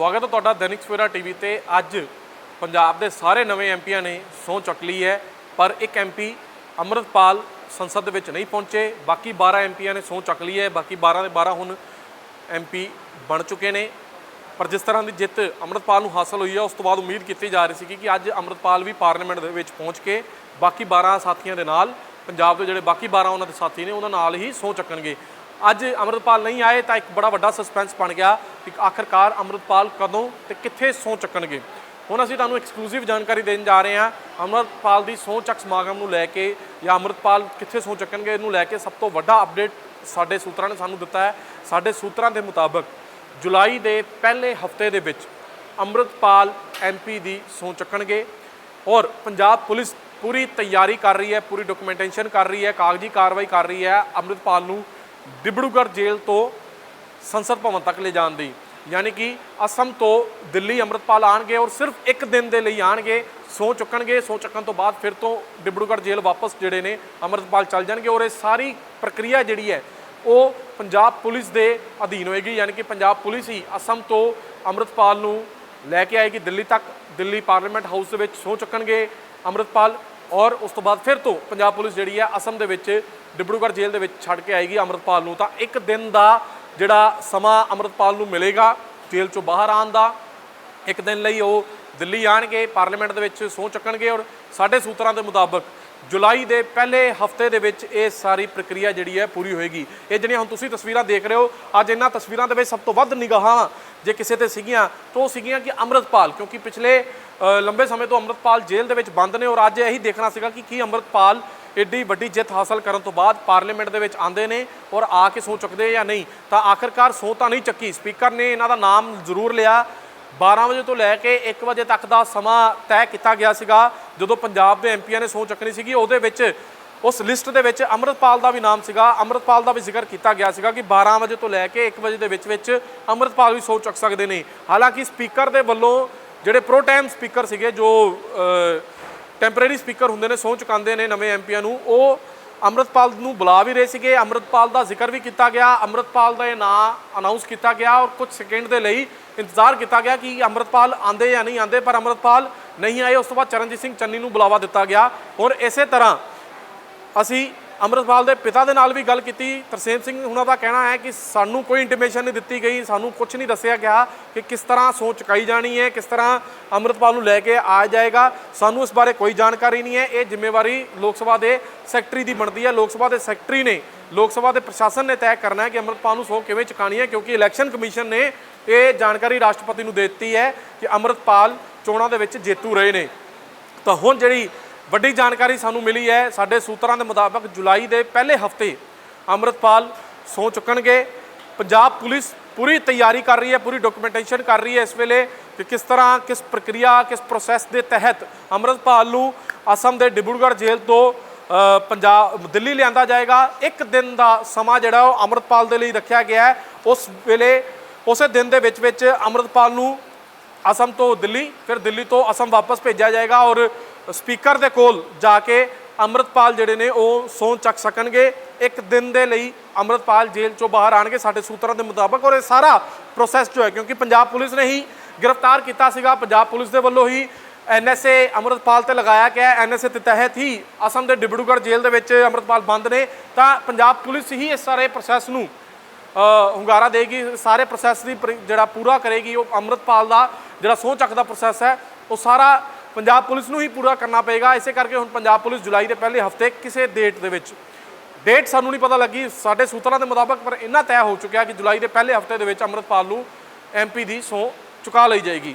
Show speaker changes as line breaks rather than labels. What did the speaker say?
ਸਵਾਗਤ ਹੈ ਤੁਹਾਡਾ ਦੈਨਿਕ ਸਵੇਰਾ ਟੀਵੀ ਤੇ। ਅੱਜ ਪੰਜਾਬ ਦੇ ਸਾਰੇ ਨਵੇਂ ਐਮਪੀਆਂ ਨੇ ਸਹੁੰ ਚੱਕ ਲਈ ਹੈ, ਪਰ ਇੱਕ ਐਮਪੀ ਅੰਮ੍ਰਿਤਪਾਲ ਸੰਸਦ ਦੇ ਵਿੱਚ ਨਹੀਂ ਪਹੁੰਚੇ। ਬਾਕੀ 12 ਐਮਪੀਆਂ ਨੇ ਸਹੁੰ ਚੱਕ ਲਈ ਹੈ। ਬਾਕੀ 12 ਦੇ 12 ਹੁਣ ਐਮਪੀ ਬਣ ਚੁੱਕੇ ਨੇ। ਪਰ ਜਿਸ ਤਰ੍ਹਾਂ ਦੀ ਜਿੱਤ ਅੰਮ੍ਰਿਤਪਾਲ ਨੂੰ ਹਾਸਲ ਹੋਈ ਹੈ, ਉਸ ਤੋਂ ਬਾਅਦ ਉਮੀਦ ਕੀਤੀ ਜਾ ਰਹੀ ਸੀ ਕਿ ਅੱਜ ਅੰਮ੍ਰਿਤਪਾਲ ਵੀ ਪਾਰਲੀਮੈਂਟ ਦੇ ਵਿੱਚ ਪਹੁੰਚ ਕੇ ਬਾਕੀ 12 ਸਾਥੀਆਂ ਦੇ ਨਾਲ ਪੰਜਾਬ ਦੇ ਜਿਹੜੇ ਬਾਕੀ 12 ਉਹਨਾਂ ਦੇ ਸਾਥੀ ਨੇ, ਉਹਨਾਂ ਨਾਲ ਹੀ ਸਹੁੰ ਚੱਕਣਗੇ। ਅੱਜ ਅੰਮ੍ਰਿਤਪਾਲ ਨਹੀਂ ਆਏ ਤਾਂ ਇੱਕ ਬੜਾ ਵੱਡਾ ਸਸਪੈਂਸ ਬਣ ਗਿਆ ਕਿ ਆਖਰਕਾਰ ਅੰਮ੍ਰਿਤਪਾਲ ਕਦੋਂ ਤੇ ਕਿੱਥੇ ਸਹੁੰ ਚੱਕਣਗੇ। ਹੁਣ ਅਸੀਂ ਤੁਹਾਨੂੰ ਐਕਸਕਲੂਸਿਵ ਜਾਣਕਾਰੀ ਦੇਣ ਜਾ ਰਹੇ ਹਾਂ। ਅੰਮ੍ਰਿਤਪਾਲ ਦੀ ਸਹੁੰ ਚੱਕ ਸਮਾਗਮ ਨੂੰ ਲੈ ਕੇ ਜਾਂ ਅੰਮ੍ਰਿਤਪਾਲ ਕਿੱਥੇ ਸਹੁੰ ਚੱਕਣਗੇ ਇਹਨੂੰ ਲੈ ਕੇ ਸਭ ਤੋਂ ਵੱਡਾ ਅਪਡੇਟ ਸਾਡੇ ਸੂਤਰਾਂ ਨੇ ਸਾਨੂੰ ਦਿੱਤਾ ਹੈ। ਸਾਡੇ ਸੂਤਰਾਂ ਦੇ ਮੁਤਾਬਕ ਜੁਲਾਈ ਦੇ ਪਹਿਲੇ ਹਫ਼ਤੇ ਦੇ ਵਿੱਚ ਅੰਮ੍ਰਿਤਪਾਲ ਐਮਪੀ ਦੀ ਸਹੁੰ ਚੱਕਣਗੇ ਔਰ ਪੰਜਾਬ ਪੁਲਿਸ ਪੂਰੀ ਤਿਆਰੀ ਕਰ ਰਹੀ ਹੈ, ਪੂਰੀ ਡਾਕੂਮੈਂਟੇਸ਼ਨ ਕਰ ਰਹੀ ਹੈ, ਕਾਗਜ਼ੀ ਕਾਰਵਾਈ ਕਰ ਰਹੀ ਹੈ ਅੰਮ੍ਰਿਤਪਾਲ ਨੂੰ। ਡਿਬੜੂਗੜ੍ਹ ਜੇਲ੍ਹ ਤੋਂ ਸੰਸਦ ਭਵਨ ਤੱਕ ਲੈ ਜਾਣ ਦੀ। ਯਾਨੀ ਕਿ ਅਸਮ ਤੋਂ ਦਿੱਲੀ, ਅੰਮ੍ਰਿਤਪਾਲ ਆਣਗੇ ਔਰ ਸਿਰਫ ਇੱਕ ਦਿਨ ਦੇ ਲਈ ਆਣਗੇ ਸਹੁੰ ਚੁੱਕਣਗੇ ਸਹੁੰ ਚੱਕਣ ਤੋਂ ਬਾਅਦ ਫਿਰ ਤੋਂ ਡਿਬੜੂਗੜ੍ਹ ਜੇਲ੍ਹ ਵਾਪਸ ਜਿਹੜੇ ਨੇ ਅੰਮ੍ਰਿਤਪਾਲ ਚੱਲ ਜਾਣਗੇ ਔਰ ਇਹ ਸਾਰੀ ਪ੍ਰਕਿਰਿਆ ਜਿਹੜੀ ਹੈ, ਉਹ ਪੰਜਾਬ ਪੁਲਿਸ ਦੇ ਅਧੀਨ ਹੋਏਗੀ। ਯਾਨੀ ਕਿ ਪੰਜਾਬ ਪੁਲਿਸ ਹੀ ਅਸਮ ਤੋਂ ਅੰਮ੍ਰਿਤਪਾਲ ਨੂੰ ਲੈ ਕੇ ਆਏਗੀ। ਦਿੱਲੀ ਤੱਕ ਦਿੱਲੀ ਪਾਰਲੀਮੈਂਟ ਹਾਊਸ ਦੇ ਵਿੱਚ ਸਹੁੰ ਚੱਕਣਗੇ, ਅੰਮ੍ਰਿਤਪਾਲ ਔਰ ਉਸ ਤੋਂ ਬਾਅਦ ਫਿਰ ਤੋਂ ਪੰਜਾਬ ਪੁਲਿਸ ਜਿਹੜੀ ਹੈ ਅਸਮ ਦੇ ਵਿੱਚ ਡਿਬੜੂਗੜ੍ਹ ਜੇਲ੍ਹ ਦੇ ਵਿੱਚ ਛੱਡ ਕੇ ਆਏਗੀ ਅੰਮ੍ਰਿਤਪਾਲ ਨੂੰ। ਤਾਂ ਇੱਕ ਦਿਨ ਦਾ ਜਿਹੜਾ ਸਮਾਂ ਅੰਮ੍ਰਿਤਪਾਲ ਨੂੰ ਮਿਲੇਗਾ ਜੇਲ੍ਹ ਚੋਂ ਬਾਹਰ ਆਉਣ ਦਾ, ਇੱਕ ਦਿਨ ਲਈ ਉਹ ਦਿੱਲੀ ਆਣਗੇ, ਪਾਰਲੀਮੈਂਟ ਦੇ ਵਿੱਚ ਸਹੁੰ ਚੱਕਣਗੇ ਔਰ ਸਾਡੇ ਸੂਤਰਾਂ ਦੇ ਮੁਤਾਬਕ ਜੁਲਾਈ ਦੇ ਪਹਿਲੇ ਹਫ਼ਤੇ ਦੇ ਵਿੱਚ ਇਹ ਸਾਰੀ ਪ੍ਰਕਿਰਿਆ ਜਿਹੜੀ ਹੈ ਪੂਰੀ ਹੋਏਗੀ। ਇਹ ਜਿਹੜੀਆਂ ਹੁਣ ਤੁਸੀਂ ਤਸਵੀਰਾਂ ਦੇਖ ਰਹੇ ਹੋ, ਅੱਜ ਇਹਨਾਂ ਤਸਵੀਰਾਂ ਦੇ ਵਿੱਚ ਸਭ ਤੋਂ ਵੱਧ ਨਿਗਾਹਾਂ ਜੇ ਕਿਸੇ ਤੇ ਸੀਗੀਆਂ, ਤਾਂ ਉਹ ਸੀਗੀਆਂ ਕਿ ਅੰਮ੍ਰਿਤਪਾਲ, ਕਿਉਂਕਿ ਪਿਛਲੇ ਲੰਬੇ ਸਮੇਂ ਤੋਂ ਅੰਮ੍ਰਿਤਪਾਲ ਜੇਲ੍ਹ ਦੇ ਵਿੱਚ ਬੰਦ ਨੇ ਔਰ ਅੱਜ ਇਹੀ ਦੇਖਣਾ ਸੀਗਾ ਕਿ ਕੀ ਅੰਮ੍ਰਿਤਪਾਲ ਏਡੀ ਵੱਡੀ ਜਿੱਤ ਹਾਸਲ ਕਰਨ ਤੋਂ ਬਾਅਦ ਪਾਰਲੀਮੈਂਟ ਦੇ ਵਿੱਚ ਆਂਦੇ ਨੇ ਔਰ ਆ ਕੇ ਸਹੁੰ ਚੁੱਕਦੇ ਜਾਂ ਨਹੀਂ। ਤਾਂ ਆਖਰਕਾਰ ਸਹੁੰ ਤਾਂ ਨਹੀਂ ਚੱਕੀ। ਸਪੀਕਰ ਨੇ ਇਹਨਾਂ ਦਾ ਨਾਮ ਜ਼ਰੂਰ ਲਿਆ। 12 ਵਜੇ ਤੋਂ ਲੈ ਕੇ 1 ਵਜੇ ਤੱਕ ਦਾ ਸਮਾਂ ਤੈਅ ਕੀਤਾ ਗਿਆ ਸੀਗਾ, ਜਦੋਂ ਪੰਜਾਬ ਦੇ ਐਮਪੀਆਂ ਨੇ ਸਹੁੰ ਚੱਕਣੀ ਸੀਗੀ। ਉਹਦੇ ਵਿੱਚ, ਉਸ ਲਿਸਟ ਦੇ ਵਿੱਚ ਅੰਮ੍ਰਿਤਪਾਲ ਦਾ ਵੀ ਨਾਮ ਸੀਗਾ। ਅੰਮ੍ਰਿਤਪਾਲ ਦਾ ਵੀ ਜ਼ਿਕਰ ਕੀਤਾ ਗਿਆ ਸੀਗਾ ਕਿ 12 ਵਜੇ ਤੋਂ ਲੈ ਕੇ 1 ਵਜੇ ਦੇ ਵਿੱਚ ਵਿੱਚ ਅੰਮ੍ਰਿਤਪਾਲ ਵੀ ਸਹੁੰ ਚੱਕ ਸਕਦੇ ਨੇ। ਹਾਲਾਂਕਿ ਸਪੀਕਰ ਦੇ ਵੱਲੋਂ ਜਿਹੜੇ ਪ੍ਰੋ ਟਾਈਮ ਸਪੀਕਰ ਸੀਗੇ, ਜੋ ਟੈਂਪਰੇਰੀ ਸਪੀਕਰ ਹੁੰਦੇ ਨੇ ਸਹੁੰ ਚੁਕਾਉਂਦੇ ਨੇ ਨਵੇਂ ਐਮਪੀਆਂ ਨੂੰ, ਉਹ ਅੰਮ੍ਰਿਤਪਾਲ ਨੂੰ ਬੁਲਾ ਵੀ ਰਹੇ ਸੀਗੇ। ਅੰਮ੍ਰਿਤਪਾਲ ਦਾ ਜ਼ਿਕਰ ਵੀ ਕੀਤਾ ਗਿਆ। ਅੰਮ੍ਰਿਤਪਾਲ ਦਾ ਇਹ ਨਾਂ ਅਨਾਉਂਸ ਕੀਤਾ ਗਿਆ ਔਰ ਕੁਝ ਸੈਕਿੰਡ ਦੇ ਲਈ ਇੰਤਜ਼ਾਰ ਕੀਤਾ ਗਿਆ ਕਿ ਅੰਮ੍ਰਿਤਪਾਲ ਆਂਦੇ ਜਾਂ ਨਹੀਂ ਆਂਦੇ ਪਰ ਅੰਮ੍ਰਿਤਪਾਲ ਨਹੀਂ ਆਏ। ਉਸ ਤੋਂ ਬਾਅਦ ਚਰਨਜੀਤ ਸਿੰਘ ਚੰਨੀ ਨੂੰ ਬੁਲਾਵਾ ਦਿੱਤਾ ਗਿਆ। ਔਰ ਇਸੇ ਤਰ੍ਹਾਂ ਅਸੀਂ ਅੰਮ੍ਰਿਤਪਾਲ ਦੇ ਪਿਤਾ ਦੇ ਨਾਲ ਵੀ ਗੱਲ ਕੀਤੀ। ਤਰਸੇਮ ਸਿੰਘ ਉਹਨਾਂ ਦਾ ਕਹਿਣਾ ਹੈ ਕਿ ਸਾਨੂੰ ਕੋਈ ਇੰਟੀਮੇਸ਼ਨ ਨਹੀਂ ਦਿੱਤੀ ਗਈ, ਸਾਨੂੰ ਕੁਝ ਨਹੀਂ ਦੱਸਿਆ ਗਿਆ ਕਿ ਕਿਸ ਤਰ੍ਹਾਂ ਸਹੁੰ ਚੁਕਾਈ ਜਾਣੀ ਹੈ, ਕਿਸ ਤਰ੍ਹਾਂ ਅੰਮ੍ਰਿਤਪਾਲ ਨੂੰ ਲੈ ਕੇ ਆ ਜਾਏਗਾ। ਸਾਨੂੰ ਇਸ ਬਾਰੇ ਕੋਈ ਜਾਣਕਾਰੀ ਨਹੀਂ ਹੈ। ਇਹ ਜ਼ਿੰਮੇਵਾਰੀ ਲੋਕ ਸਭਾ ਦੇ ਸੈਕਟਰੀ ਦੀ ਬਣਦੀ ਹੈ। ਲੋਕ ਸਭਾ ਦੇ ਸੈਕਟਰੀ ਨੇ, ਲੋਕ ਸਭਾ ਦੇ ਪ੍ਰਸ਼ਾਸਨ ਨੇ ਤੈਅ ਕਰਨਾ ਹੈ ਕਿ ਅੰਮ੍ਰਿਤਪਾਲ ਨੂੰ ਸਹੁੰ ਕਿਵੇਂ ਚੁਕਾਣੀ ਹੈ, ਕਿਉਂਕਿ ਇਲੈਕਸ਼ਨ ਕਮਿਸ਼ਨ ਨੇ ਇਹ ਜਾਣਕਾਰੀ ਰਾਸ਼ਟਰਪਤੀ ਨੂੰ ਦੇ ਦਿੱਤੀ ਹੈ ਕਿ ਅੰਮ੍ਰਿਤਪਾਲ ਚੋਣਾਂ ਦੇ ਵਿੱਚ ਜੇਤੂ ਰਹੇ ਨੇ। ਤਾਂ ਹੁਣ ਜਿਹੜੀ ਵੱਡੀ ਜਾਣਕਾਰੀ ਸਾਨੂੰ ਮਿਲੀ ਹੈ। ਸਾਡੇ ਸੂਤਰਾਂ ਦੇ ਮੁਤਾਬਕ ਜੁਲਾਈ ਦੇ ਪਹਿਲੇ ਹਫ਼ਤੇ ਅੰਮ੍ਰਿਤਪਾਲ ਸਹੁੰ ਚੁੱਕਣਗੇ। ਪੰਜਾਬ ਪੁਲਿਸ ਪੂਰੀ ਤਿਆਰੀ ਕਰ ਰਹੀ ਹੈ, ਪੂਰੀ ਡਾਕੂਮੈਂਟੇਸ਼ਨ ਕਰ ਰਹੀ ਹੈ ਇਸ ਵੇਲੇ ਕਿ ਕਿਸ ਤਰ੍ਹਾਂ, ਕਿਸ ਪ੍ਰਕਿਰਿਆ, ਕਿਸ ਪ੍ਰੋਸੈਸ ਦੇ ਤਹਿਤ ਅੰਮ੍ਰਿਤਪਾਲ ਨੂੰ ਅਸਮ ਦੇ ਡਿਬਰੂਗੜ੍ਹ ਜੇਲ੍ਹ ਤੋਂ ਪੰਜਾਬ, ਦਿੱਲੀ ਲਿਆਂਦਾ ਜਾਏਗਾ। ਇੱਕ ਦਿਨ ਦਾ ਸਮਾਂ ਜਿਹੜਾ ਉਹ ਅੰਮ੍ਰਿਤਪਾਲ ਦੇ ਲਈ ਰੱਖਿਆ ਗਿਆ ਹੈ। ਉਸ ਵੇਲੇ, ਉਸੇ ਦਿਨ ਦੇ ਵਿੱਚ ਵਿੱਚ ਅੰਮ੍ਰਿਤਪਾਲ ਨੂੰ ਅਸਮ ਤੋਂ ਦਿੱਲੀ, ਫਿਰ ਦਿੱਲੀ ਤੋਂ ਅਸਮ ਵਾਪਸ ਭੇਜਿਆ ਜਾਏਗਾ ਔਰ ਸਪੀਕਰ ਦੇ ਕੋਲ ਜਾ ਕੇ ਅੰਮ੍ਰਿਤਪਾਲ ਜਿਹੜੇ ਨੇ ਉਹ ਸਹੁੰ ਚੱਕ ਸਕਣਗੇ। ਇੱਕ ਦਿਨ ਦੇ ਲਈ ਅੰਮ੍ਰਿਤਪਾਲ ਜੇਲ੍ਹ ਚੋਂ ਬਾਹਰ ਆਣਗੇ। ਸਾਡੇ ਸੂਤਰਾਂ ਦੇ ਮੁਤਾਬਕ ਔਰ ਇਹ ਸਾਰਾ ਪ੍ਰੋਸੈਸ ਜੋ ਹੈ, ਕਿਉਂਕਿ ਪੰਜਾਬ ਪੁਲਿਸ ਨੇ ਹੀ ਗ੍ਰਿਫਤਾਰ ਕੀਤਾ ਸੀਗਾ। ਪੰਜਾਬ ਪੁਲਿਸ ਦੇ ਵੱਲੋਂ ਹੀ ਐਨਐਸਏ ਅੰਮ੍ਰਿਤਪਾਲ ਤੇ ਲਗਾਇਆ ਗਿਆ। ਐਨਐਸਏ ਦੇ ਤਹਿਤ ਹੀ ਅਸਮ ਦੇ ਡਿਬੜੂਗੜ੍ਹ ਜੇਲ੍ਹ ਦੇ ਵਿੱਚ ਅੰਮ੍ਰਿਤਪਾਲ ਬੰਦ ਨੇ। ਤਾਂ ਪੰਜਾਬ ਪੁਲਿਸ ਹੀ ਇਸ ਸਾਰੇ ਪ੍ਰੋਸੈਸ ਨੂੰ ਹੁੰਗਾਰਾ ਦੇਗੀ। ਸਾਰੇ ਪ੍ਰੋਸੈਸ ਦੀ ਪ੍ਰ- ਜਿਹੜਾ ਪੂਰਾ ਕਰੇਗੀ, ਉਹ ਅੰਮ੍ਰਿਤਪਾਲ ਦਾ ਜਿਹੜਾ ਸਹੁੰ ਚੱਕ ਦਾ ਪ੍ਰੋਸੈਸ ਹੈ, ਉਹ ਸਾਰਾ ਪੰਜਾਬ ਪੁਲਿਸ ਨੂੰ ਹੀ ਪੂਰਾ ਕਰਨਾ ਪਏਗਾ। ਇਸੇ ਕਰਕੇ ਹੁਣ ਪੰਜਾਬ ਪੁਲਿਸ ਜੁਲਾਈ ਦੇ ਪਹਿਲੇ ਹਫ਼ਤੇ ਕਿਸੇ ਡੇਟ ਦੇ ਵਿੱਚ ਡੇਟ ਸਾਨੂੰ ਨਹੀਂ ਪਤਾ ਲੱਗੀ, ਸਾਡੇ ਸੂਤਰਾਂ ਦੇ ਮੁਤਾਬਕ, ਪਰ ਇੰਨਾ ਤੈਅ ਹੋ ਚੁੱਕਿਆ ਕਿ ਜੁਲਾਈ ਦੇ ਪਹਿਲੇ ਹਫ਼ਤੇ ਦੇ ਵਿੱਚ ਅੰਮ੍ਰਿਤਪਾਲ ਨੂੰ ਐਮਪੀ ਦੀ ਸਹੁੰ ਚੁਕਾ ਲਈ ਜਾਏਗੀ।